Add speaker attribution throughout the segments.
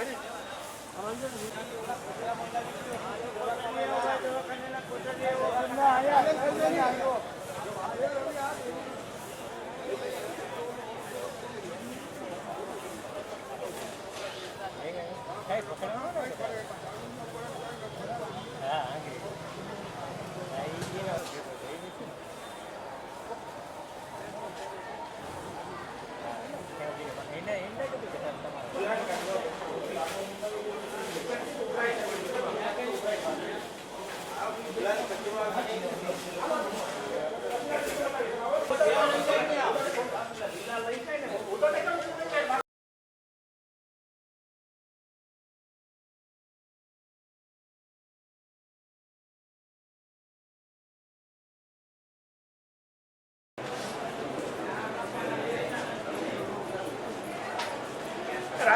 Speaker 1: Hey,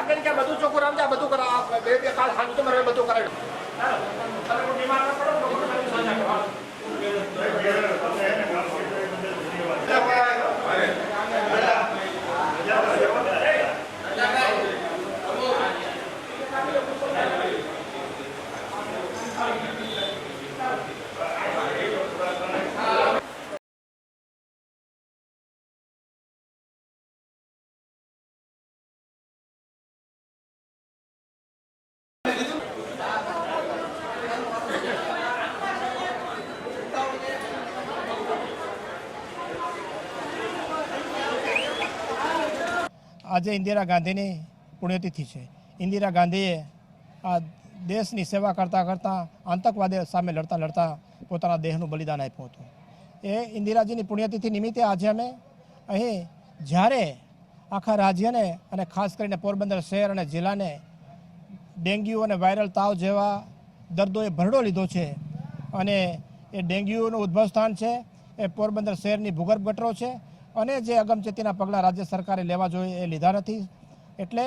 Speaker 1: ક્યાં બધું ચોખ્ખું રામજા બધું કરા આ બે બે કાલ સાંજ તમારે બધું કરાવ્યું તમે
Speaker 2: આજે ઇન્દિરા ગાંધીની પુણ્યતિથિ છે. ઇન્દિરા ગાંધીએ આ દેશની સેવા કરતાં કરતાં આતંકવાદ સામે લડતા લડતા પોતાના દેહનું બલિદાન આપ્યું હતું. એ ઇન્દિરાજીની પુણ્યતિથિ નિમિત્તે આજે અમે અહીં જ્યારે આખા રાજ્યને અને ખાસ કરીને પોરબંદર શહેર અને જિલ્લાને ડેન્ગ્યુ અને વાયરલ તાવ જેવા દર્દોએ ભરડો લીધો છે અને એ ડેન્ગ્યુનું ઉદ્ભવ સ્થાન છે, એ પોરબંદર શહેરની ભૂગર્ભ ગટરો છે અને જે અગમચેતીના પગલાં રાજ્ય સરકારે લેવા જોઈએ એ લીધા નથી. એટલે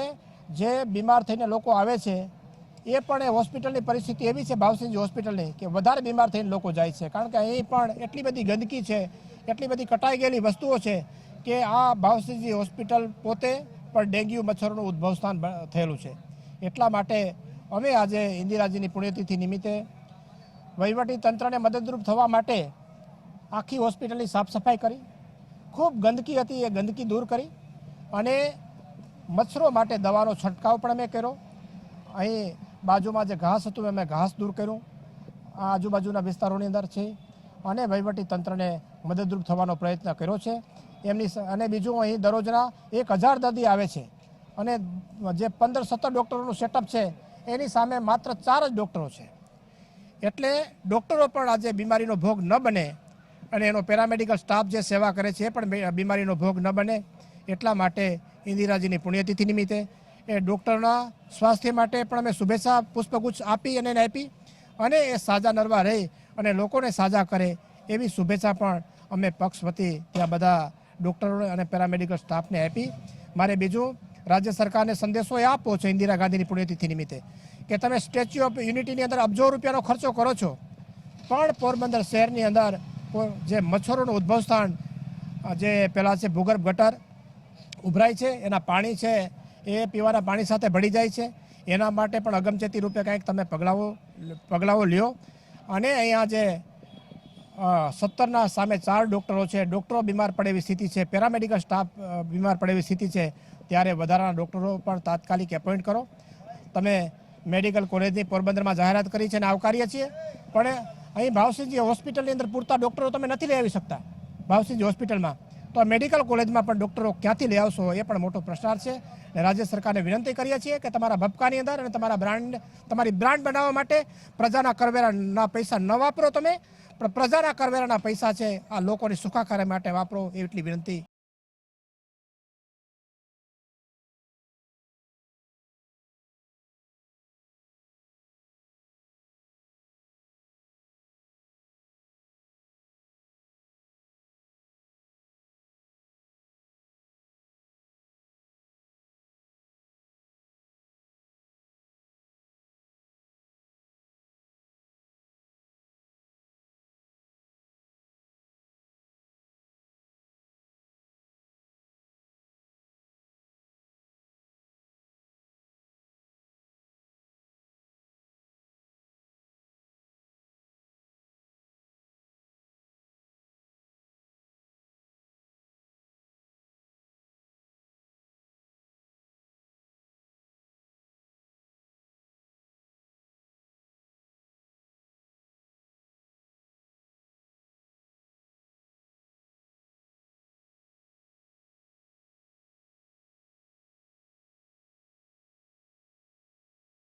Speaker 2: જે બીમાર થઈને લોકો આવે છે, એ પણ એ હોસ્પિટલની પરિસ્થિતિ એવી છે ભાવસિંહજી હોસ્પિટલની કે વધારે બીમાર થઈને લોકો જાય છે. કારણ કે અહીં પણ એટલી બધી ગંદકી છે, એટલી બધી કટાઈ ગયેલી વસ્તુઓ છે કે આ ભાવસિંહજી હોસ્પિટલ પોતે પણ ડેન્ગ્યુ મચ્છરોનું ઉદ્ભવ સ્થાન થયેલું છે. એટલા માટે અમે આજે ઇન્દિરાજીની પુણ્યતિથિ નિમિત્તે વહીવટી તંત્રને મદદરૂપ થવા માટે આખી હોસ્પિટલની સાફ સફાઈ કરી ખૂબ ગંદકી હતી, એ ગંદકી દૂર કરી અને મચ્છરો માટે દવાનો છંટકાવ પણ અમે કર્યો. અહીં બાજુમાં જે ઘાસ હતું અમે ઘાસ દૂર કર્યું. આ આજુબાજુના વિસ્તારોની અંદર છે. અને વહીવટી તંત્રને મદદરૂપ થવાનો પ્રયત્ન કર્યો છે. એમની અને બીજું અહીં દરરોજના એક હજાર દર્દી આવે છે. અને જે પંદર સત્તર ડૉક્ટરોનું સેટઅપ છે, એની સામે માત્ર ચાર જ ડૉક્ટરો છે. એટલે ડૉક્ટરો પણ આજે બીમારીનો ભોગ ન બને. અને એનો પેરામેડિકલ સ્ટાફ જે સેવા કરે છે એ પણ બીમારીનો ભોગ ન બને. એટલા માટે ઇન્દિરાજીની પુણ્યતિથિ નિમિત્તે એ ડૉક્ટરના સ્વાસ્થ્ય માટે પણ અમે શુભેચ્છા પુષ્પગુચ્છ આપી અને એને આપી અને એ સાજા નરવા રહી અને લોકોને સાજા કરે એવી શુભેચ્છા પણ અમે પક્ષ વતી ત્યાં બધા ડૉક્ટરો અને પેરામેડિકલ સ્ટાફને આપી. મારે બીજું રાજ્ય સરકારને સંદેશો એ આપવો છે ઇન્દિરા ગાંધીની પુણ્યતિથિ નિમિત્તે કે તમે સ્ટેચ્યુ ઓફ યુનિટીની અંદર અબજો રૂપિયાનો ખર્ચો કરો છો. પણ પોરબંદર શહેરની અંદર જે મચ્છરોનું ઉદ્ભવ સ્થાન જે પહેલાં છે ભૂગર્ભ ગટર, ઉભરાય છે, એના પાણી છે, એ પીવાના પાણી સાથે ભળી જાય છે. એના માટે પણ અગમચેતી રૂપે કંઈક તમે પગલાઓ પગલાઓ લ્યો. અને અહીંયા જે સત્તરના સામે ચાર ડૉક્ટરો છે, ડૉક્ટરો બીમાર પડે એવી સ્થિતિ છે, પેરામેડિકલ સ્ટાફ બીમાર પડે એવી સ્થિતિ છે, ત્યારે વધારાના ડૉક્ટરો પણ તાત્કાલિક એપોઇન્ટ કરો. તમે મેડિકલ કોલેજની પોરબંદરમાં જાહેરાત કરી છે અને આવકારીએ છીએ. પણ અહીં ભાવસિંહજી હોસ્પિટલની અંદર પૂરતા ડૉક્ટરો તમે નથી લઈ આવી શકતા. ભાવસિંહજી હોસ્પિટલમાં. તો આ મેડિકલ કોલેજમાં પણ ડૉક્ટરો ક્યાંથી લઈ આવશો એ પણ મોટો પ્રશ્નાર્થ છે. અને રાજ્ય સરકારને વિનંતી કરીએ છીએ કે તમારા ભપકાની અંદર અને તમારા બ્રાન્ડ, તમારી બ્રાન્ડ બનાવવા માટે પ્રજાના કરવેરાના પૈસા ન વાપરો તમે. પણ પ્રજાના કરવેરાના પૈસા છે આ લોકોની સુખાકારી માટે વાપરો એટલી વિનંતી.